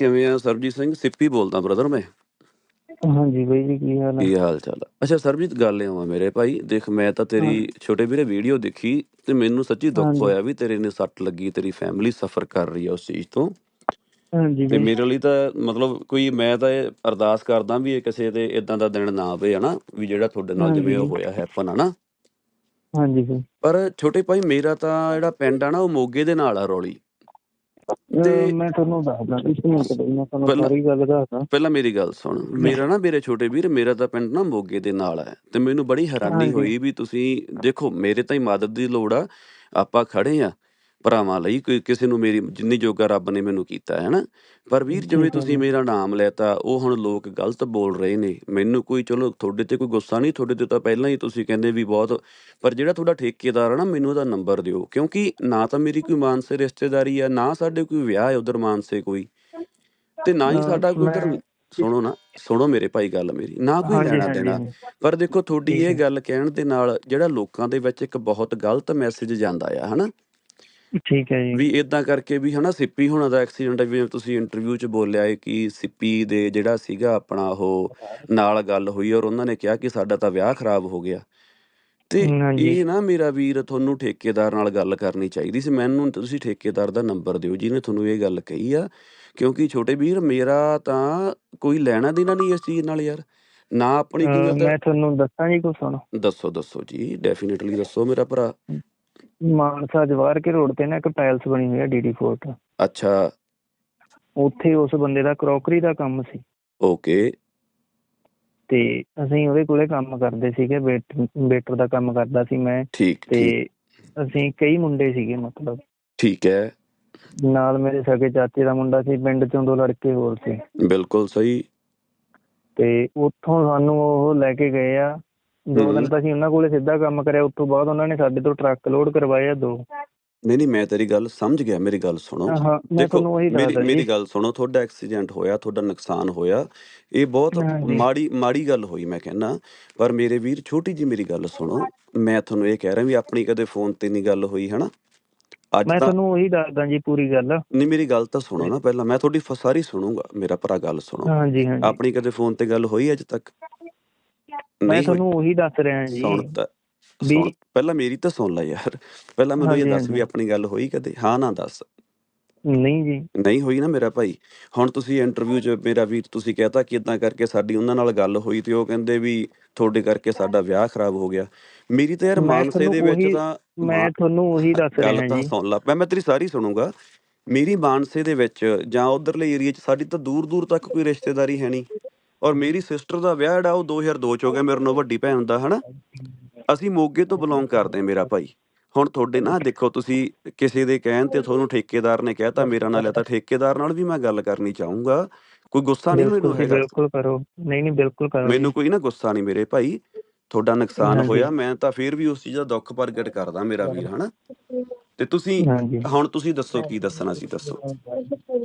ਕਿਵੇਂ ਆ ਸਰਬਜੀਤ ਸਿੰਘ? ਸਿੱਪੀ ਬੋਲਦਾ ਬ੍ਰਦਰ ਮੈਂ। ਹਾਂਜੀ ਬਾਈ ਜੀ ਕੀ ਹਾਲ ਹੈ ਕੀ ਹਾਲ ਚਾਲ ਆ? ਅੱਛਾ ਸਰਬਜੀਤ ਗੱਲ ਇਹ ਆ ਮੇਰੇ ਭਾਈ ਦੇਖ ਮੈਂ ਤਾਂ ਤੇਰੀ ਛੋਟੇ ਵੀਰੇ ਵੀਡੀਓ ਦੇਖੀ ਤੇ ਮੈਨੂੰ ਸੱਚੀ ਦੁੱਖ ਹਾਂਜੀ। ਹੋਇਆ ਵੀ ਤੇਰੇ ਨੇ ਸੱਟ ਲੱਗੀ ਤੇਰੀ ਫੈਮਿਲੀ ਸਫਰ ਕਰ ਰਹੀ ਆ ਉਸ ਚੀਜ਼ ਤੋਂ। ਹਾਂਜੀ ਤੇ ਬਾਈ। ਮੇਰੇ ਲਈ ਤਾਂ ਮਤਲਬ ਕੋਈ ਮੈਂ ਤਾਂ ਇਹ ਅਰਦਾਸ ਕਰਦਾ ਵੀ ਇਹ ਕਿਸੇ ਤੇ ਇਦਾਂ ਦਾ ਦਿਨ ਨਾ ਆਵੇ ਹਨਾ? ਵੀ ਜਿਹੜਾ ਤੁਹਾਡੇ ਨਾਲ ਜਿਵੇਂ ਉਹ ਹਾਂਜੀ। ਹੋਇਆ ਹੈਪਨ ਹਨਾ ਹਾਂਜੀ ਬਾਈ। ਪਰ ਛੋਟੇ ਭਾਈ ਮੇਰਾ ਤਾਂ ਜਿਹੜਾ ਪਿੰਡ ਆ ਨਾ ਉਹ ਮੋਗੇ ਦੇ ਨਾਲ ਆ ਰੌਲੀ। ਤੇ- ਮੈਂ ਤੁਹਾਨੂੰ ਦੱਸਦਾ ਇਸ ਮਿੰਟ ਬਾਈ ਮੈਂ ਤੁਹਾਨੂੰ ਪਹਿਲਾਂ- ਸਾਰੀ ਗੱਲ ਦੱਸਦਾ। ਪਹਿਲਾਂ ਮੇਰੀ ਗੱਲ ਸੁਣ। ਮੇਰਾ ਨਾ ਮੇਰੇ ਛੋਟੇ ਵੀਰ ਮੇਰਾ ਤਾਂ ਪਿੰਡ ਨਾ ਮੋਗੇ ਦੇ ਨਾਲ ਹੈ। ਤੇ ਮੈਨੂੰ ਬੜੀ ਹੈਰਾਨੀ। ਹੋਈ ਵੀ ਤੁਸੀਂ ਦੇਖੋ ਮੇਰੇ ਤਾਂ ਹੀ ਮਦਦ ਦੀ ਲੋੜ ਆ। ਆਪਾਂ ਖੜੇ ਆ। ਭਰਾਵਾਂ ਲਈ ਕੋਈ ਕਿਸੇ ਨੂੰ ਮੇਰੀ ਜਿੰਨੀ ਜੋਗਾ ਰੱਬ ਨੇ ਮੈਨੂੰ ਕੀਤਾ ਹੈ ਨਾ ਪਰ ਵੀਰ ਜਿਵੇਂ ਹੈ ਤੁਸੀਂ। ਮੇਰਾ ਨਾਮ ਲੈਤਾ ਉਹ ਹੁਣ ਲੋਕ ਗਲਤ ਬੋਲ ਰਹੇ ਨੇ ਮੈਨੂੰ ਕੋਈ ਚਲੋ ਤੁਹਾਡੇ ਤੇ ਕੋਈ ਗੁੱਸਾ ਨਹੀਂ ਤੁਹਾਡੇ ਤੇ ਤਾਂ ਪਹਿਲਾਂ ਹੀ ਤੁਸੀਂ ਕਹਿੰਦੇ ਵੀ ਬਹੁਤ ਪਰ ਜਿਹੜਾ ਤੁਹਾਡਾ ਠੇਕੇਦਾਰ ਆ ਨਾ ਮੈਨੂੰ ਉਹਦਾ ਨੰਬਰ ਦਿਓ ਕਿਉਂਕਿ ਨਾ ਤਾਂ ਮੇਰੀ ਕੋਈ ਮਾਨਸੇ ਰਿਸ਼ਤੇਦਾਰੀ ਆ ਨਾ ਸਾਡੇ ਕੋਈ ਵਿਆਹ ਹੈ ਉਧਰ ਮਾਨਸੇ ਕੋਈ ਤੇ ਨਾ ਹੀ ਸਾਡਾ ਕੋਈ ਉਧਰ ਮੈਂ- ਸੁਣੋ ਨਾ ਸੁਣੋ ਮੇਰੇ ਭਾਈ ਗੱਲ ਮੇਰੀ ਨਾ ਕੋਈ ਲੈਣਾ ਦੇਣਾ। ਪਰ ਦੇਖੋ ਤੁਹਾਡੀ ਇਹ ਹੈ। ਗੱਲ ਕਹਿਣ ਦੇ ਨਾਲ ਜਿਹੜਾ ਲੋਕਾਂ ਦੇ ਵਿੱਚ ਇੱਕ ਬਹੁਤ ਗਲਤ ਮੈਸੇਜ ਜਾਂਦਾ ਆ ਹਨਾ ਠੀਕ ਹੈ ਜੀ। ਵੀ ਇਦਾਂ ਕਰਕੇ ਵੀ ਹਨਾ ਸਿੱਪੀ ਹੋਣਾ ਦਾ ਐਕਸੀਡੈਂਟ ਵੀ ਤੁਸੀਂ ਇੰਟਰਵਿਊ 'ਚ ਬੋਲਿਆ ਹੈ ਕਿ ਸਿੱਪੀ ਦੇ ਜਿਹੜਾ ਸੀਗਾ ਆਪਣਾ ਉਹ ਨਾਲ ਗੱਲ ਹੋਈ ਔਰ ਉਹਨਾਂ ਨੇ ਕਿਹਾ ਕਿ ਸਾਡਾ ਤਾਂ ਵਿਆਹ ਖਰਾਬ ਹੋ ਗਿਆ। ਤੇ ਹਾਂਜੀ। ਇਹ ਨਾ ਮੇਰਾ ਵੀਰ ਤੁਹਾਨੂੰ ਠੇਕੇਦਾਰ ਨਾਲ ਗੱਲ ਕਰਨੀ ਚਾਹੀਦੀ ਸੀ। ਮੈਨੂੰ ਤੁਸੀਂ ਠੇਕੇਦਾਰ ਦਾ ਨੰਬਰ ਦਿਓ ਜਿਹਨੇ ਤੁਹਾਨੂੰ ਇਹ ਗੱਲ ਕਹੀ ਆ। ਕਿਉਂਕਿ ਛੋਟੇ ਵੀਰ ਮੇਰਾ ਤਾਂ ਕੋਈ ਲੈਣਾ ਦੇਣਾ ਨਹੀਂ ਇਸ ਚੀਜ਼ ਨਾਲ ਯਾਰ। ਨਾ ਆਪਣੀ ਅਹ ਮੈਂ ਤੁਹਾਨੂੰ ਦੱਸਾਂ ਜੀ ਕੁਛ ਸੁਣ ਦੱਸੋ ਦੱਸੋ ਜੀ। ਡੈਫੀਨਿਟਲੀ ਦੱਸੋ ਮੇਰਾ ਭਰਾ। ਮਾਨਸਾ ਜਵਾਰ ਕੇ ਰੋਡ ਤੇ ਨਾ ਇੱਕ ਪੈਲਸ ਬਣੀ ਹੋਈ ਹੈ ਡੀਡੀ ਫੋਰਟ ਅੱਛਾ। ਉੱਥੇ ਉਸ ਬੰਦੇ ਦਾ ਕਰੋਕਰੀ ਦਾ ਕੰਮ ਸੀ। ਓਕੇ। ਤੇ ਅਸੀਂ ਉਹਦੇ ਕੋਲੇ ਕੰਮ ਕਰਦੇ ਸੀਗੇ ਵੇਟਰ ਦਾ ਕੰਮ ਕਰਦਾ ਸੀ ਮੈਂ। ਠੀਕ ਤੇ ਅਸੀਂ ਕਈ ਮੁੰਡੇ ਸੀਗੇ ਮਤਲਬ। ਠੀਕ ਹੈ। ਨਾਲ ਮੇਰੇ ਸਕੇ ਚਾਚੇ ਦਾ ਮੁੰਡਾ ਸੀ ਪਿੰਡ ਚੋਂ ਦੋ ਲੜਕੇ ਹੋਰ ਸੀ। ਬਿਲਕੁਲ ਸਹੀ। ਤੇ ਉੱਥੋਂ ਸਾਨੂੰ ਉਹ ਲੈ ਕੇ ਗਏ ਆ। ਦੋ। ਦਿਨ ਤਾਂ ਅਸੀਂ ਉਹਨਾਂ ਕੋਲੇ ਸਿੱਧਾ ਕੰਮ ਕਰਿਆ ਉਸ ਤੋਂ ਬਾਅਦ ਉਹਨਾਂ ਨੇ ਸਾਡੇ ਤੋਂ ਟਰੱਕ ਲੋਡ ਕਰਵਾਏ ਆ ਦੋ। ਨਹੀਂ ਨਹੀਂ ਮੈਂ ਤੇਰੀ ਗੱਲ ਸਮਝ ਗਿਆ ਮੇਰੀ ਗੱਲ ਸੁਣੋ। ਦੇਖੋ ਮੇਰੀ ਮੇਰੀ ਗੱਲ ਸੁਣੋ ਤੁਹਾਡਾ ਐਕਸੀਡੈਂਟ ਹੋਇਆ ਤੁਹਾਡਾ ਨੁਕਸਾਨ ਹੋਇਆ ਇਹ ਬਹੁਤ। ਮਾੜੀ ਮਾੜੀ ਗੱਲ ਹੋਈ ਮੈਂ ਕਹਿੰਨਾ ਪਰ ਮੇਰੇ ਵੀਰ ਛੋਟੀ ਜੀ ਮੇਰੀ ਗੱਲ ਸੁਣੋ ਮੈਂ ਤੁਹਾਨੂੰ ਇਹ ਕਹਿ ਰਿਹਾ ਵੀ ਆਪਣੀ ਕਦੇ ਫੋਨ ਤੇ ਨਹੀਂ ਗੱਲ ਹੋਈ ਹਨਾ? ਅੱਜ ਮੈਂ ਤੁਹਾਨੂੰ ਉਹੀ ਦੱਸਦਾ ਜੀ ਪੂਰੀ ਗੱਲ। ਨਹੀਂ ਮੇਰੀ ਗੱਲ ਤਾਂ ਸੁਣੋ ਨਾ ਪਹਿਲਾਂ ਮੈਂ ਤੁਹਾਡੀ ਸਾਰੀ ਸੁਣੂਗਾ ਮੇਰਾ ਭਰਾ ਗੱਲ ਸੁਣੋ। ਹਾਂਜੀ ਹਾਂਜੀ ਆਪਣੀ ਕਦੇ ਫੋਨ ਤੇ ਗੱਲ ਹੋਈ ਅੱਜ ਤੱਕ? ਮੈਂ। ਤੁਹਾਨੂੰ ਉਹੀ ਦੱਸ ਰਿਹਾ ਜੀ ਸੁਣ ਤਾਂ ਵੀ- ਸੁਣ ਪਹਿਲਾਂ ਮੇਰੀ ਤਾਂ ਸੁਣ ਲੈ ਯਾਰ। ਪਹਿਲਾਂ ਮੈਨੂੰ ਇਹ ਹਾਂਜੀ, ਦੱਸ ਵੀ ਹਾਂਜੀ। ਆਪਣੀ ਗੱਲ ਹੋਈ ਕਦੇ? ਹਾਂ ਨਾ ਦੱਸ। ਨਹੀਂ ਜੀ। ਨਹੀਂ ਹੋਈ ਨਾ ਮੇਰਾ ਭਾਈ। ਹੁਣ ਤੁਸੀਂ ਇੰਟਰਵਿਊ 'ਚ ਮੇਰਾ ਵੀਰ ਤੁਸੀਂ ਕਹਤਾ ਕਿ ਇਦਾਂ ਕਰਕੇ ਸਾਡੀ ਉਹਨਾਂ ਨਾਲ ਗੱਲ ਹੋਈ ਤੇ ਉਹ ਕਹਿੰਦੇ ਵੀ ਤੁਹਾਡੇ ਕਰਕੇ ਸਾਡਾ ਵਿਆਹ ਖਰਾਬ ਹੋ ਗਿਆ। ਮੇਰੀ ਤਾਂ ਯਾਰ ਮੈਂ ਮਾਨਸੇ ਦੇ ਵਿੱਚ ਉਹੀ- ਤਾਂ ਮੈਂ ਤੁਹਾਨੂੰ ਉਹੀ ਦੱਸ ਗੱਲ ਰਿਹਾ ਤਾਂ ਜੀ। ਸੁਣ ਲਾ ਮੈਂ ਮੈਂ ਤੇਰੀ ਸਾਰੀ ਸੁਣੂਗਾ। ਮੇਰੀ ਮਾਨਸੇ ਦੇ ਵਿੱਚ ਜਾਂ ਉਧਰਲੇ ਏਰੀਆ 'ਚ ਸਾਡੀ ਤਾਂ ਦੂਰ ਦੂਰ ਤੱਕ ਕੋਈ ਰਿਸ਼ਤੇਦਾਰੀ ਹੈ ਨਹੀਂ। ਔਰ ਮੇਰੀ ਸਿਸਟਰ ਦਾ ਵਿਆਹ ਜਿਹੜਾ ਉਹ 2002 ਚ ਹੋ ਗਿਆ ਮੇਰੇ ਨਾਲ ਵੱਡੀ ਭੈਣ ਦਾ ਹਨਾ? ਅਸੀਂ ਮੋਗੇ ਤੋਂ ਬਿਲੋਂਗ ਕਰਦੇ ਹਾਂ ਮੇਰਾ ਭਾਈ। ਹੁਣ ਤੁਹਾਡੇ ਨਾ ਦੇਖੋ ਤੁਸੀਂ ਕਿਸੇ ਦੇ ਕਹਿਣ ਤੇ ਤੁਹਾਨੂੰ ਠੇਕੇਦਾਰ ਨੇ ਕਹਿਤਾ ਮੇਰਾ ਨਾਲ ਹੈ ਤਾਂ ਠੇਕੇਦਾਰ ਨਾਲ ਵੀ ਮੈਂ ਗੱਲ ਕਰਨੀ ਚਾਹੂੰਗਾ। ਕੋਈ ਗੁੱਸਾ ਨਹੀਂ ਮੈਨੂੰ ਹੈਗਾ? ਬਿਲਕੁਲ ਕਰੋ। ਨਹੀਂ ਨਹੀਂ ਬਿਲਕੁਲ ਕਰੋ। ਮੈਨੂੰ ਕੋਈ ਨਾ ਗੁੱਸਾ ਨਹੀਂ ਮੇਰੇ ਭਾਈ। ਤੁਹਾਡਾ ਨੁਕਸਾਨ। ਹੋਇਆ ਮੈਂ ਤਾਂ ਫੇਰ ਵੀ ਉਸ ਚੀਜ਼ ਦਾ ਦੁੱਖ ਪ੍ਰਗਟ ਕਰਦਾ ਮੇਰਾ ਵੀਰ ਹਨਾ? ਤੇ ਤੁਸੀਂ ਹੁਣ ਤੁਸੀਂ ਦੱਸੋ ਕੀ ਦੱਸਣਾ ਸੀ ਦੱਸੋ।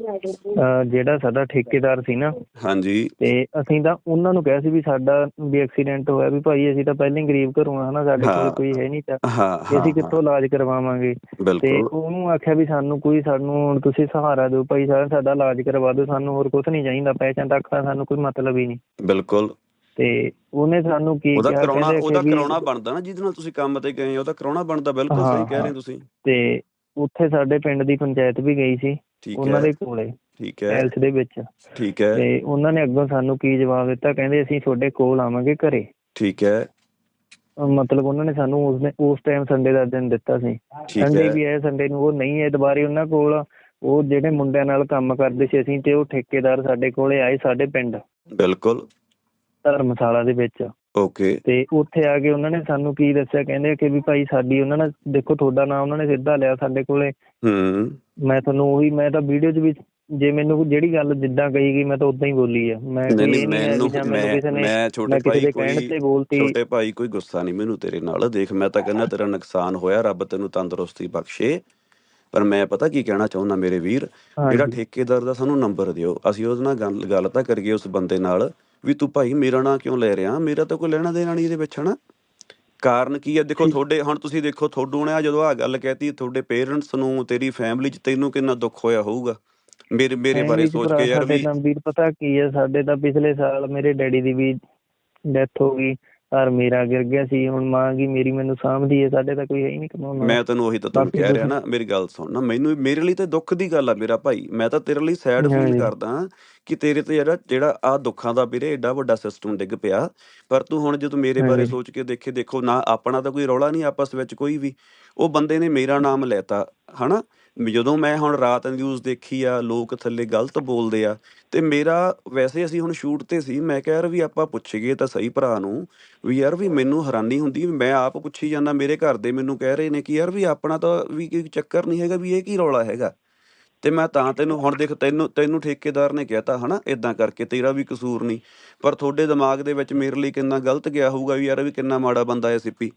ਅਹ ਜਿਹੜਾ ਸਾਡਾ ਠੇਕੇਦਾਰ ਸੀ ਨਾ ਹਾਂਜੀ। ਤੇ ਅਸੀਂ ਤਾਂ ਉਹਨਾਂ ਨੂੰ ਕਿਹਾ ਸੀ ਵੀ ਸਾਡਾ ਵੀ ਐਕਸੀਡੈਂਟ ਹੋਇਆ ਵੀ ਭਾਈ ਅਸੀਂ ਤਾਂ ਪਹਿਲਾਂ ਹੀ ਗਰੀਬ ਘਰੋਂ ਆ ਹਨਾ ਸਾਡੇ ਕੋਲ। ਕੋਈ ਹੈ ਨਹੀਂ ਤਾਂ ਹਾਂ ਹਾਂ ਅਸੀਂ ਕਿੱਥੋਂ ਇਲਾਜ ਕਰਵਾਵਾਂਗੇ। ਤੇ ਉਹਨੂੰ ਆਖਿਆ ਵੀ ਸਾਨੂੰ ਕੋਈ ਸਾਨੂੰ ਹੁਣ ਤੁਸੀਂ ਸਹਾਰਾ ਦਿਓ ਭਾਈ ਸਾਹਿਬ ਸਾਡਾ ਇਲਾਜ ਕਰਵਾ ਦਿਓ ਸਾਨੂੰ ਹੋਰ ਕੁਝ ਨਹੀਂ ਚਾਹੀਦਾ ਪੈਸਿਆਂ ਤੱਕ ਤਾਂ ਸਾਨੂੰ ਕੋਈ ਮਤਲਬ ਹੀ ਨਹੀਂ। ਬਿਲਕੁਲ। ਤੇ ਉਹਨੇ ਸਾਨੂੰ ਕੀ ਉਹਦਾ ਕਿਹਾ ਕਰਾਉਣਾ ਉਹਦਾ ਕਿ ਵੀ ਕਰਾਉਣਾ ਬਣਦਾ ਨਾ ਜਿਹਦੇ ਨਾਲ ਤੁਸੀਂ ਕੰਮ ਤੇ ਗਏ ਉਹਦਾ ਕਰਾਉਣਾ ਬਣਦਾ ਬਿਲਕੁਲ ਸਹੀ ਕਹਿ ਰਹੇ। ਤੁਸੀਂ। ਤੇ ਉੱਥੇ ਸਾਡੇ ਪਿੰਡ ਦੀ ਪੰਚਾਇਤ ਵੀ ਗਈ ਸੀ। ਠੀਕ ਉਹਨਾਂ ਹੈ। ਦੇ ਕੋਲੇ ਠੀਕ ਹੈ। ਪੈਲਸ ਦੇ ਵਿੱਚ। ਠੀਕ ਹੈ। ਤੇ ਉਹਨਾਂ ਨੇ ਅੱਗੋਂ ਸਾਨੂੰ ਕੀ ਜਵਾਬ ਦਿੱਤਾ? ਕਹਿੰਦੇ ਅਸੀਂ ਤੁਹਾਡੇ ਕੋਲ ਆਵਾਂਗੇ ਘਰੇ। ਠੀਕ ਹੈ। ਮਤਲਬ ਉਹਨਾਂ ਨੇ ਸਾਨੂੰ ਉਸ ਨੇ ਉਸ ਟਾਈਮ ਸੰਡੇ ਦਾ ਦਿਨ ਦਿੱਤਾ ਸੀ। ਸੰਡੇ ਹੈ। ਵੀ ਆਏ ਸੰਡੇ ਨੂੰ ਉਹ ਨਹੀਂ ਹੈ ਦੁਬਾਰੇ ਉਹਨਾਂ ਕੋਲ। ਉਹ ਜਿਹੜੇ ਮੁੰਡਿਆਂ ਨਾਲ ਕੰਮ ਕਰਦੇ ਸੀ ਅਸੀਂ ਤੇ ਉਹ ਠੇਕੇਦਾਰ ਸਾਡੇ ਕੋਲੇ ਆਏ ਸਾਡੇ ਪਿੰਡ। ਬਿਲਕੁਲ। ਧਰਮਸ਼ਾਲਾ ਦੇ ਵਿੱਚ। ਓਕੇ ਤੇ ਉੱਥੇ ਆ ਕੇ ਉਹਨਾਂ ਨੇ ਸਾਨੂੰ ਕੀ ਦੱਸਿਆ? ਕਹਿੰਦੇ ਕਿ ਵੀ ਭਾਈ ਸਾਡੀ ਉਹਨਾਂ ਨੇ ਦੇਖੋ ਤੁਹਾਡਾ ਨਾਮ ਉਹਨਾਂ ਨੇ ਸਿੱਧਾ ਲਿਆ ਸਾਡੇ ਕੋਲੇ। ਹੂੰ। ਮੈਂ ਤੁਹਾਨੂੰ ਉਹੀ ਮੈਂ ਤਾਂ ਵੀਡੀਓ 'ਚ ਵੀ ਜੇ ਮੈਨੂੰ ਜਿਹੜੀ ਗੱਲ ਜਿੱਦਾਂ ਕਹੀ ਗਈ ਮੈਂ ਤਾਂ ਉਦਾਂ ਹੀ ਬੋਲੀ ਆ। ਮੈਂ ਨਹੀਂ ਮੈਨੂੰ ਮੈਂ ਮੈਂ ਛੋਟੇ ਭਾਈ ਕੋਈ ਛੋਟੇ ਭਾਈ ਕੋਈ ਗੁੱਸਾ ਨਹੀਂ ਮੈਨੂੰ ਤੇਰੇ ਨਾਲ। ਦੇਖ ਮੈਂ ਤਾਂ ਕਹਿੰਦਾ ਤੇਰਾ ਨੁਕਸਾਨ ਹੋਇਆ ਰੱਬ ਤੈਨੂੰ ਤੰਦਰੁਸਤੀ ਬਖਸ਼ੇ। ਪਰ ਮੈਂ ਪਤਾ ਕੀ ਕਹਿਣਾ ਚਾਹੁੰਦਾ ਮੇਰੇ ਵੀਰ? ਜਿਹੜਾ ਠੇਕੇਦਾਰ ਦਾ ਸਾਨੂੰ ਨੰਬਰ ਦਿਓ। ਅਸੀਂ ਉਹਦੇ ਨਾਲ ਗੱਲ ਗੱਲ ਤਾਂ ਕਰੀਏ ਉਸ ਬੰਦੇ ਨਾਲ। ਵੀ ਤੂੰ ਭਾਈ ਮੇਰਾ ਨਾਂ ਕਿਉਂ ਲੈ ਰਿਹਾ? ਮੇਰਾ ਤਾਂ ਕੋਈ ਲੈਣਾ ਦੇਣਾ ਨਹੀਂ ਇਹਦੇ ਵਿੱਚ ਹਨਾ? ਕਾਰਨ ਕੀ ਹੈ ਦੇਖੋ ਤੁਹਾਡੇ ਹੁਣ ਤੁਸੀਂ ਦੇਖੋ ਤੁਹਾਡੂ ਨੇ ਜਦੋਂ ਆ ਗੱਲ ਕਹਿਤੀ ਤੁਹਾਡੇ ਪੇਰੈਂਟਸ ਨੂੰ ਤੇਰੀ ਫੈਮਿਲੀ 'ਚ ਤੈਨੂੰ ਕਿੰਨਾ ਦੁੱਖ ਹੋਇਆ ਹੋਊਗਾ? ਮੇਰੇ ਮੇਰੇ ਬਾਰੇ ਸੋਚ ਕੇ ਯਾਰ ਵੀ ਵੀਰ ਪਤਾ ਕੀ ਹੈ ਸਾਡੇ ਤਾਂ ਪਿਛਲੇ ਸਾਲ ਮੇਰੇ ਡੈਡੀ ਦੀ ਵੀ ਡੈਥ ਹੋ ਗਈ। ਔਰ ਮੇਰਾ ਗਿਰ ਗਿਆ ਸੀ ਹੁਣ ਮਾਂ ਕੀ ਮੇਰੀ ਮੈਨੂੰ ਸਾਂਭਦੀ ਹੈ? ਸਾਡੇ ਤਾਂ ਕੋਈ ਹੈ ਹੀ ਨਹੀਂ ਕਮਾਉਣ ਵਾਲਾ। ਮੈਂ ਤੈਨੂੰ ਉਹੀ ਤਾਂ ਬਾਕੀ ਕਹਿ ਰਿਹਾ ਨਾ ਮੇਰੀ ਗੱਲ ਸੁਣ ਨਾ ਮੈਨੂੰ ਮੇਰੇ ਲਈ ਤਾਂ ਦੁੱਖ ਦੀ ਗੱਲ ਆ ਮੇਰਾ ਭਾਈ। ਮੈਂ ਤਾਂ ਤੇਰੇ ਲਈ ਸੈਡ ਫੀਲ। ਕਰਦਾ ਕਿ ਤੇਰੇ ਤੇ ਜਿਹੜਾ ਜਿਹੜਾ ਆ ਦੁੱਖਾਂ ਦਾ ਵੀਰੇ ਏਡਾ ਵੱਡਾ ਸਿਸਟਮ ਡਿੱਗ ਪਿਆ। ਪਰ ਤੂੰ ਹੁਣ ਜਦੋਂ ਮੇਰੇ ਬਾਰੇ। ਸੋਚ ਕੇ ਦੇਖੇ ਦੇਖੋ ਨਾ ਆਪਣਾ ਤਾਂ ਕੋਈ ਰੌਲਾ ਨਹੀਂ ਆਪਸ ਵਿੱਚ ਕੋਈ ਵੀ। ਉਹ ਬੰਦੇ ਨੇ ਮੇਰਾ ਨਾਮ ਲੈਤਾ ਹਨਾ? ਜਦੋਂ ਮੈਂ ਹੁਣ ਰਾਤ ਨਿਊਜ਼ ਦੇਖੀ ਆ, ਲੋਕ ਥੱਲੇ ਗਲਤ ਬੋਲਦੇ ਆ, ਤੇ ਮੇਰਾ ਵੈਸੇ ਅਸੀਂ ਹੁਣ ਸ਼ੂਟ ਤੇ ਸੀ, ਮੈਂ ਕਿਹਾ ਯਾਰ ਵੀ ਆਪਾਂ ਪੁੱਛੀਏ ਤਾਂ ਸਹੀ ਭਰਾ ਨੂੰ, ਵੀ ਯਾਰ ਵੀ ਮੈਨੂੰ ਹੈਰਾਨੀ ਹੁੰਦੀ ਵੀ ਮੈਂ ਆਪ ਪੁੱਛੀ ਜਾਂਦਾ, ਮੇਰੇ ਘਰ ਦੇ ਮੈਨੂੰ ਕਹਿ ਰਹੇ ਨੇ ਕਿ ਯਾਰ ਵੀ ਆਪਣਾ ਤਾਂ ਵੀ ਕੋਈ ਚੱਕਰ ਨਹੀਂ ਹੈਗਾ ਵੀ ਇਹ ਕੀ ਰੌਲਾ ਹੈਗਾ। ਤੇ ਮੈਂ ਤਾਂ ਤੈਨੂੰ, ਹੁਣ ਦੇਖ ਤੈਨੂੰ ਤੈਨੂੰ ਠੇਕੇਦਾਰ ਨੇ ਕਹਿਤਾ ਹਨਾ ਇਦਾਂ ਕਰਕੇ ਤੇਰਾ ਵੀ ਕਸੂਰ ਨਹੀਂ, ਪਰ ਤੁਹਾਡੇ ਦਿਮਾਗ ਦੇ ਵਿੱਚ ਮੇਰੇ ਲਈ ਕਿੰਨਾ ਗਲਤ ਗਿਆ ਹੋਊਗਾ ਵੀ ਯਾਰ ਵੀ ਕਿੰਨਾ ਮਾੜਾ ਬੰਦਾ ਹੈ ਸਿੱਪੀ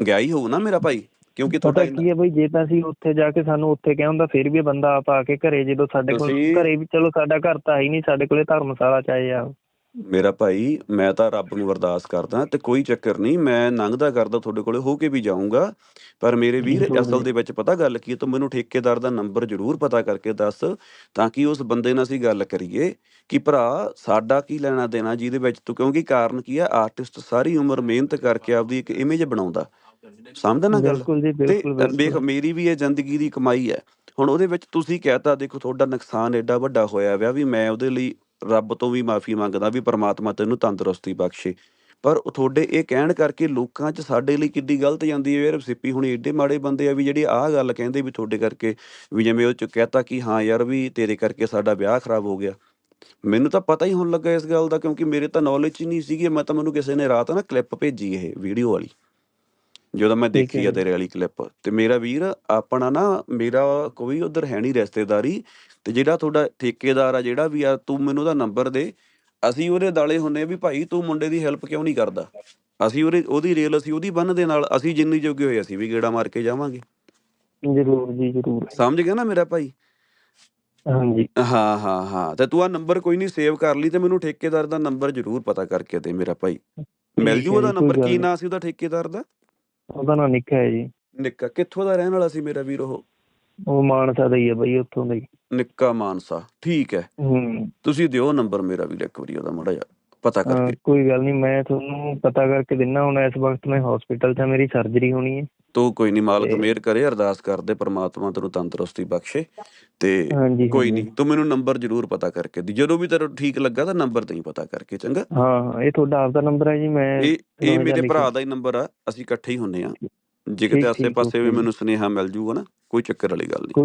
ਗਿਆ ਹੀ ਹੋਊ ਨਾ ਮੇਰਾ ਭਾਈ। ਕਿਉਂਕਿ ਤੁਹਾਡਾ ਕੀ ਹੈ ਬਈ ਜੇ ਤਾਂ ਅਸੀਂ ਉੱਥੇ ਜਾ ਕੇ ਸਾਨੂੰ ਉੱਥੇ ਕਿਹਾ ਹੁੰਦਾ ਫਿਰ ਵੀ ਬੰਦਾ ਆਪ ਆ ਕੇ ਘਰੇ ਜਦੋਂ ਸਾਡੇ ਕੋਲ ਘਰੇ ਵੀ ਚਲੋ ਸਾਡਾ ਘਰ ਤਾਂ ਹੈ ਹੀ ਨਹੀਂ ਸਾਡੇ ਕੋਲੇ ਧਰਮਸ਼ਾਲਾ ਚਾਹੇ ਆ। ਮੇਰਾ ਭਾਈ ਮੈਂ ਤਾਂ ਰੱਬ ਨੂੰ ਅਰਦਾਸ ਕਰਦਾ ਤੇ ਕੋਈ ਚੱਕਰ ਨਹੀਂ ਮੈਂ ਲੰਘਦਾ ਕਰਦਾ ਤੁਹਾਡੇ ਕੋਲੇ ਹੋ ਕੇ ਵੀ ਜਾਊਂਗਾ। ਪਰ ਮੇਰੇ ਵੀਰ ਅਸਲ। ਦੇ ਵਿੱਚ ਪਤਾ ਗੱਲ ਕੀ ਹੈ ਤੂੰ ਮੈਨੂੰ ਠੇਕੇਦਾਰ ਦਾ ਨੰਬਰ ਜ਼ਰੂਰ ਪਤਾ ਕਰਕੇ ਦੱਸ ਤਾਂ ਕਿ ਉਸ ਬੰਦੇ ਨਾਲ ਅਸੀਂ ਗੱਲ ਕਰੀਏ ਕਿ ਭਰਾ ਸਾਡਾ ਕੀ ਲੈਣਾ ਦੇਣਾ ਜਿਹਦੇ ਵਿੱਚ ਤੂੰ ਕਿਉਂਕਿ ਕਾਰਨ ਕੀ ਹੈ ਆਰਟਿਸਟ ਸਾਰੀ ਉਮਰ ਮਿਹਨਤ ਕਰਕੇ ਆਪਦੀ ਇੱਕ ਇਮੇਜ ਬਣਾਉਂਦਾ। ਸਮਝਦਾ ਨਾ ਗੱਲ? ਬਿਲਕੁਲ ਜੀ ਬਿਲਕੁਲ ਬਿਲਕੁਲ। ਮੇਰੀ ਵੀ ਇਹ ਜ਼ਿੰਦਗੀ ਦੀ ਕਮਾਈ ਹੈ। ਹੁਣ ਉਹਦੇ ਵਿੱਚ ਤੁਸੀਂ ਕਹਿਤਾ ਦੇਖੋ ਤੁਹਾਡਾ ਨੁਕਸਾਨ ਐਡਾ ਵੱਡਾ ਹੋਇਆ ਵਿਆ ਵੀ ਮੈਂ ਉਹਦੇ ਲਈ ਰੱਬ ਤੋਂ ਵੀ ਮਾਫੀ ਮੰਗਦਾ ਵੀ ਪ੍ਰਮਾਤਮਾ ਤੈਨੂੰ ਤੰਦਰੁਸਤੀ ਬਖਸ਼ੇ। ਪਰ ਉਹ ਤੁਹਾਡੇ ਇਹ ਕਹਿਣ ਕਰਕੇ ਲੋਕਾਂ 'ਚ ਸਾਡੇ ਲਈ ਕਿੱਡੀ ਗਲਤ ਜਾਂਦੀ ਹੈ ਯਾਰ ਸਿੱਪੀ ਹੁਣ ਏਡੇ ਮਾੜੇ ਬੰਦੇ ਆ ਵੀ ਜਿਹੜੀ ਆਹ ਗੱਲ ਕਹਿੰਦੇ ਵੀ ਤੁਹਾਡੇ ਕਰਕੇ ਵੀ ਜਿਵੇਂ ਉਹ ਚ ਕਹਿਤਾ ਕਿ ਹਾਂ ਯਾਰ ਵੀ ਤੇਰੇ ਕਰਕੇ ਸਾਡਾ ਵਿਆਹ ਖਰਾਬ ਹੋ ਗਿਆ। ਮੈਨੂੰ ਤਾਂ ਪਤਾ ਹੀ ਹੁਣ ਲੱਗਾ ਇਸ ਗੱਲ ਦਾ ਕਿਉਂਕਿ ਮੇਰੇ ਤਾਂ ਨੌਲੇਜ ਹੀ ਨਹੀਂ ਸੀਗੀ ਮੈਂ ਤਾਂ ਮੈਨੂੰ ਕਿਸੇ ਨੇ ਰਾਤ ਨਾ ਕਲਿੱਪ ਭੇਜੀ ਇਹ ਵੀਡੀਓ ਵਾਲੀ। ਜਦੋਂ ਮੈਂ ਦੇਖੀ ਆ। ਤੇਰੇ ਵਾਲੀ ਕਲਿੱਪ ਤੇ ਮੇਰਾ ਵੀਰ ਆਪਣਾ ਨਾ ਮੇਰਾ ਕੋਈ ਉਧਰ ਹੈ ਨਹੀਂ ਰਿਸ਼ਤੇਦਾਰੀ ਤੇ ਜਿਹੜਾ ਤੁਹਾਡਾ ਠੇਕੇਦਾਰ ਆ ਜਿਹੜਾ ਵੀ ਆ ਤੂੰ ਮੈਨੂੰ ਉਹਦਾ ਨੰਬਰ ਦੇ। ਅਸੀਂ ਉਹਦੇ ਦਾਲੇ ਹੁੰਨੇ ਵੀ ਭਾਈ ਤੂੰ ਮੁੰਡੇ ਦੀ ਹੈਲਪ ਕਿਉਂ ਨਹੀਂ ਕਰਦਾ? ਅਸੀਂ ਉਹਦੇ ਉਹਦੀ ਰੇਲ ਅਸੀਂ ਉਹਦੀ ਬੰਨ ਦੇ ਨਾਲ ਅਸੀਂ ਜਿੰਨੀ ਜੋਗੇ ਹੋਏ ਅਸੀਂ ਵੀ ਗੇੜਾ ਮਾਰ ਕੇ ਜਾਵਾਂਗੇ। ਜ਼ਰੂਰ ਜੀ ਜ਼ਰੂਰ। ਸਮਝ ਗਿਆ ਨਾ ਮੇਰਾ ਭਾਈ? ਹਾਂਜੀ। ਹਾਂ ਹਾਂ ਹਾਂ। ਤੇ ਤੂੰ ਆ ਨੰਬਰ ਕੋਈ ਨਹੀਂ ਸੇਵ ਕਰ ਲਈ ਤੇ ਮੈਨੂੰ ਠੇਕੇਦਾਰ ਦਾ ਨੰਬਰ ਜ਼ਰੂਰ ਪਤਾ ਕਰਕੇ ਦੇ ਮੇਰਾ ਭਾਈ। ਮਿਲ ਜੂ ਉਹਦਾ ਨੰਬਰ ਕੀ। ਨਾਂ ਸੀ ਉਹਦਾ ਠੇਕੇਦਾਰ ਦਾ? ਉਹਦਾ ਨਾਂ ਨਿੱਕਾ ਹੈ ਜੀ। ਨਿੱਕਾ ਕਿੱਥੋਂ ਦਾ ਰਹਿਣ ਵਾਲਾ ਸੀ ਮੇਰਾ ਵੀਰ ਉਹ? ਉਹ ਮਾਨਸਾ ਦਾ ਹੀ ਹੈ ਬਈ ਉੱਥੋਂ ਦਾ ਹੀ। ਨਿੱਕਾ ਮਾਨਸਾ ਠੀਕ ਹੈ। ਹੂੰ। ਤੁਸੀਂ ਦਿਓ ਨੰਬਰ ਮੇਰਾ ਵੀਰ ਇੱਕ ਵਾਰੀ ਉਹਦਾ ਮਾੜਾ ਜਿਹਾ ਪਤਾ ਕਰਕੇ। ਕੋਈ ਗੱਲ ਨਹੀਂ ਮੈਂ ਤੁਹਾਨੂੰ ਪਤਾ ਕਰਕੇ ਦਿੰਨਾ ਹੁਣ ਇਸ ਵਕਤ ਮੈਂ ਹਸਪੀਟਲ 'ਚ ਮੇਰੀ ਸਰਜਰੀ ਹੋਣੀ ਹੈ। ਤੂੰ ਕੋਈ ਨਹੀਂ ਮਾਲਕ ਤੇ- ਮਿਹਰ ਕਰੇ ਅਰਦਾਸ ਕਰਦੇ ਪ੍ਰਮਾਤਮਾ ਤੈਨੂੰ ਤੰਦਰੁਸਤੀ ਬਖਸ਼ੇ ਤੇ ਹਾਂਜੀ ਕੋਈ ਹਾਂਜੀ। ਨਹੀਂ ਤੂੰ ਮੈਨੂੰ ਨੰਬਰ ਜ਼ਰੂਰ ਪਤਾ ਕਰਕੇ ਦੀ। ਜਦੋਂ ਵੀ ਤੈਨੂੰ ਠੀਕ ਲੱਗਾ ਤਾਂ ਨੰਬਰ ਦੇਈ ਪਤਾ ਕਰਕੇ ਚੰਗਾ? ਹਾਂ ਇਹ ਤੁਹਾਡਾ ਆਪਦਾ ਨੰਬਰ ਹੈ ਜੀ ਮੈਂ ਇਹ ਮੇਰੇ ਭਰਾ। ਦਾ ਹੀ ਨੰਬਰ ਆ ਅਸੀਂ ਇਕੱਠੇ ਹੀ ਹੁੰਨੇ ਆ। ਜੇ ਠੀਕ, ਕਿਤੇ ਆਸੇ ਠੀਕ, ਪਾਸੇ ਵੀ ਓਕੇ। ਮੈਨੂੰ ਸੁਨੇਹਾ ਮਿਲ ਜੂਗਾ ਨਾ ਕੋਈ ਚੱਕਰ ਵਾਲੀ ਗੱਲ ਨਹੀਂ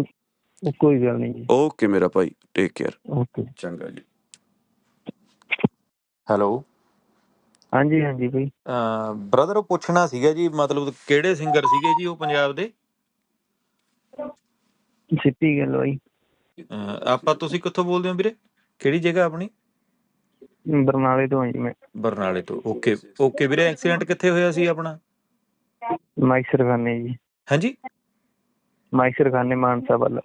ਕੋਈ ਗੱਲ ਨਹੀਂ ਜੀ। ਓਕੇ ਮੇਰਾ ਭਾਈ ਟੇਕ ਕੇਅਰ। ਓਕੇ। ਚੰਗਾ ਜੀ। ਹੈਲੋ। ਹਾਂਜੀ ਹਾਂਜੀ ਬਈ। ਬ੍ਰਦਰ ਉਹ ਪੁੱਛਣਾ ਸੀਗਾ ਜੀ ਮਤਲਬ ਕਿਹੜੇ ਸਿੰਗਰ ਸੀਗੇ ਜੀ ਉਹ ਪੰਜਾਬ ਦੇ? ਸਿੱਪੀ ਗੱਲ ਬਾਈ। ਅਹ, ਆਪਾਂ ਤੁਸੀਂ ਕਿੱਥੋਂ ਬੋਲਦੇ ਹੋ ਵੀਰੇ? ਕਿਹੜੀ ਜਗ੍ਹਾ ਆਪਣੀ? ਬਰਨਾਲੇ ਤੋਂ ਹਾਂ ਜੀ ਮੈਂ। ਬਰਨਾਲੇ ਤੋਂ ਓਕੇ ਓਕੇ ਵੀਰੇ ਐਕਸੀਡੈਂਟ ਕਿੱਥੇ ਹੋਇਆ ਸੀ ਆਪਣਾ? ਮਾਈਸਰ ਖਾਨੇ ਜੀ। ਹਾਂਜੀ? ਮਾਈਸਰ ਖਾਨੇ ਮਾਨਸਾ ਵੱਲ।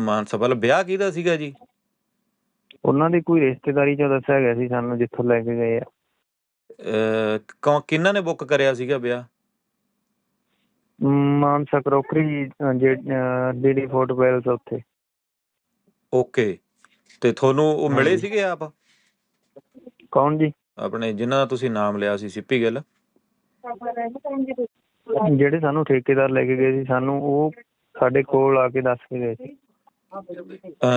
ਮਾਨਸਾ ਵੱਲ ਵਿਆਹ ਕਿਹਦਾ ਸੀਗਾ ਜੀ? ਉਹਨਾਂ ਦੀ ਕੋਈ ਰਿਸ਼ਤੇਦਾਰੀ ਚੋਂ ਦੱਸਿਆ ਗਿਆ ਸੀ ਸਾਨੂੰ ਜਿੱਥੋਂ ਲੈ ਕੇ ਗਏ ਆ। ਕੌਣ ਕਿਹਨਾਂ ਨੇ ਬੁੱਕ ਕਰਿਆ ਸੀਗਾ ਵਿਆਹ? ਮਾਨਸਾ ਕਰੋਕਰੀ ਜਿਹੜੀ ਫੋਰਟ ਵੈਲਸ ਉੱਥੇ। ਓਕੇ। ਤੇ ਤੁਹਾਨੂੰ ਉਹ ਮਿਲੇ। ਸੀਗੇ ਆਪ? ਕੌਣ ਜੀ? ਆਪਣੇ ਜਿਨ੍ਹਾਂ ਦਾ ਤੁਸੀਂ ਨਾਮ ਲਿਆ ਸੀ ਸਿੱਪੀ ਗਿੱਲ? ਜਿਹੜੇ ਸਾਨੂੰ ਠੇਕੇਦਾਰ ਲੈ ਕੇ ਗਏ ਸੀ ਸਾਨੂੰ ਉਹ ਸਾਡੇ ਕੋਲ ਆ ਕੇ ਦੱਸ ਕੇ ਗਏ ਸੀ।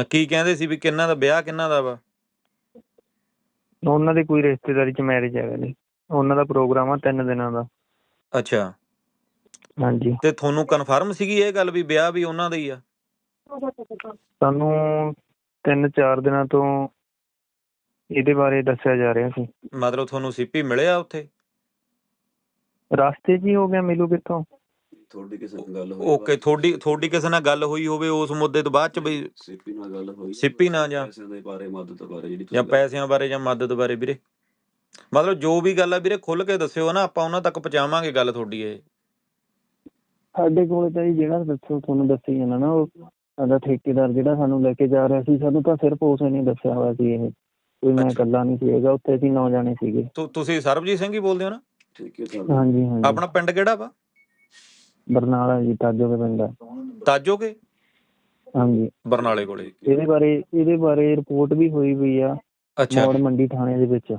ਕੀ ਕਹਿੰਦੇ ਸੀ ਵੀ ਕਿੰਨਾਂ ਦਾ ਵਿਆਹ ਕਿੰਨਾਂ ਦਾ ਵਾ? ਉਹਨਾਂ ਦੀ ਕੋਈ ਰਿਸ਼ਤੇਦਾਰੀ ਚ ਮੈਰਿਜ ਹੈਗਾ ਜੀ। ਉਹਨਾਂ ਦਾ ਪ੍ਰੋਗਰਾਮ ਆ ਤਿੰਨ ਦਿਨਾਂ ਦਾ। ਅੱਛਾ। ਹਾਂਜੀ। ਤੇ ਤੁਹਾਨੂੰ ਕਨਫਰਮ ਸੀਗੀ ਇਹ ਗੱਲ ਵੀ ਵਿਆਹ ਵੀ ਉਹਨਾਂ ਦਾ ਹੀ ਆ? ਸਾਨੂੰ ਤਿੰਨ ਚਾਰ ਦਿਨਾਂ ਤੋਂ ਇਹਦੇ ਬਾਰੇ ਦੱਸਿਆ ਜਾ ਰਿਹਾ ਸੀ। ਮਤਲਬ ਤੁਹਾਨੂੰ ਸਿੱਪੀ ਮਿਲਿਆ ਉੱਥੇ? ਰਸਤੇ 'ਚ ਹੀ ਹੋ ਗਿਆ ਮਿਲੂ ਕਿੱਥੋਂ? ਤੁਹਾਡੀ ਕਿਸੇ ਨਾਲ ਗੱਲ ਹੋਈ ਓਕੇ ਤੁਹਾਡੀ ਤੁਹਾਡੀ ਕਿਸੇ ਨਾਲ ਗੱਲ ਹੋਈ ਹੋਵੇ ਉਸ ਮੁੱਦੇ ਤੋਂ ਬਾਅਦ ਚ ਬਈ ਸਿੱਪੀ ਨਾਲ ਗੱਲ ਹੋਈ ਸਿੱਪੀ ਨਾਲ ਜਾਂ ਪੈਸਿਆਂ ਦੇ ਬਾਰੇ ਮਦਦ ਬਾਰੇ ਜਿਹੜੀ ਜਾਂ ਪੈਸਿਆਂ ਬਾਰੇ ਜਾਂ ਮਦਦ ਬਾਰੇ ਵੀਰੇ। ਮਤਲਬ ਜੋ ਵੀ ਗੱਲ ਆ ਵੀਰੇ ਖੁੱਲ ਕੇ ਦੱਸਿਓ ਨਾ ਆਪਾਂ ਉਹਨਾਂ ਤੱਕ ਪਹੁੰਚਾਵਾਂਗੇ ਗੱਲ ਤੁਹਾਡੀ ਇਹ। ਸਾਡੇ ਕੋਲ ਤਾਂ ਜਿਹੜਾ ਦੱਸੋ ਤੁਹਾਨੂੰ ਦੱਸੀ ਜਾਣਾ ਨਾ ਉਹ ਸਾਡਾ ਠੇਕੇਦਾਰ ਜਿਹੜਾ ਸਾਨੂੰ ਲੈ ਕੇ ਜਾ ਰਿਹਾ ਸੀ ਸਾਨੂੰ ਤਾਂ ਸਿਰਫ ਉਸੇ ਨੇ ਦੱਸਿਆ ਹੋਇਆ ਸੀ ਇਹ। ਕੋਈ ਮੈਂ। ਇਕੱਲਾ ਨਹੀਂ ਸੀਗਾ ਉੱਥੇ ਅਸੀਂ ਨੌ ਜਾਣੇ ਸੀਗੇ। ਤੁਸੀਂ ਸਰਬਜੀਤ ਸਿੰਘ ਹੀ ਬੋਲਦੇ ਹੋ ਨਾ? ਠੀਕ ਹੈ ਸਰ ਹਾਂਜੀ ਹਾਂਜੀ। ਆਪਣਾ ਪਿੰਡ ਕਿਹੜਾ ਵਾ? ਬਰਨਾਲਾ ਜੀ ਤਾਜੋ ਦੇ ਪਿੰਡ ਆ। ਤਾਜੋਗੇ ਹਾਂਜੀ। ਬਰਨਾਲੇ ਕੋਲੇ। ਇਹਦੇ ਬਾਰੇ ਇਹਦੇ ਬਾਰੇ ਰਿਪੋਰਟ ਵੀ ਹੋਈ ਵੀ ਆ। ਅੱਛਾ। ਮੌੜ ਮੰਡੀ ਥਾਣੇ ਦੇ ਵਿੱਚ।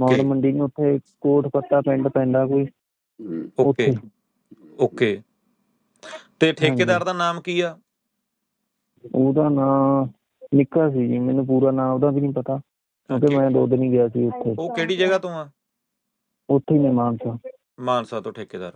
ਮੌੜ ਓਕੇ ਮੰਡੀ ਨੂੰ ਉੱਥੇ ਕੋਟ ਪੱਤਾ ਪਿੰਡ ਪੈਂਦਾ ਕੋਈ। ਓਕੇ। ਉੱਥੇ। ਓਕੇ। ਤੇ ਠੇਕੇਦਾਰ ਦਾ ਨਾਮ ਕੀ ਆ? ਉਹਦਾ ਨਾਂ ਨਿੱਕਾ ਸੀ ਜੀ ਮੈਨੂੰ ਪੂਰਾ ਨਾਂ ਉਹਦਾ ਵੀ ਨਹੀਂ ਪਤਾ। ਕਿਉਂਕਿ Okay. ਮੈਂ ਦੋ ਦਿਨ ਹੀ ਗਿਆ ਸੀ ਉੱਥੇ। ਉਹ ਕਿਹੜੀ ਜਗ੍ਹਾ ਤੋਂ ਆ? ਉੱਥੇ ਹੀ ਨੇ ਮਾਨਸਾ। ਮਾਨਸਾ ਤੋਂ ਠੇਕੇਦਾਰ।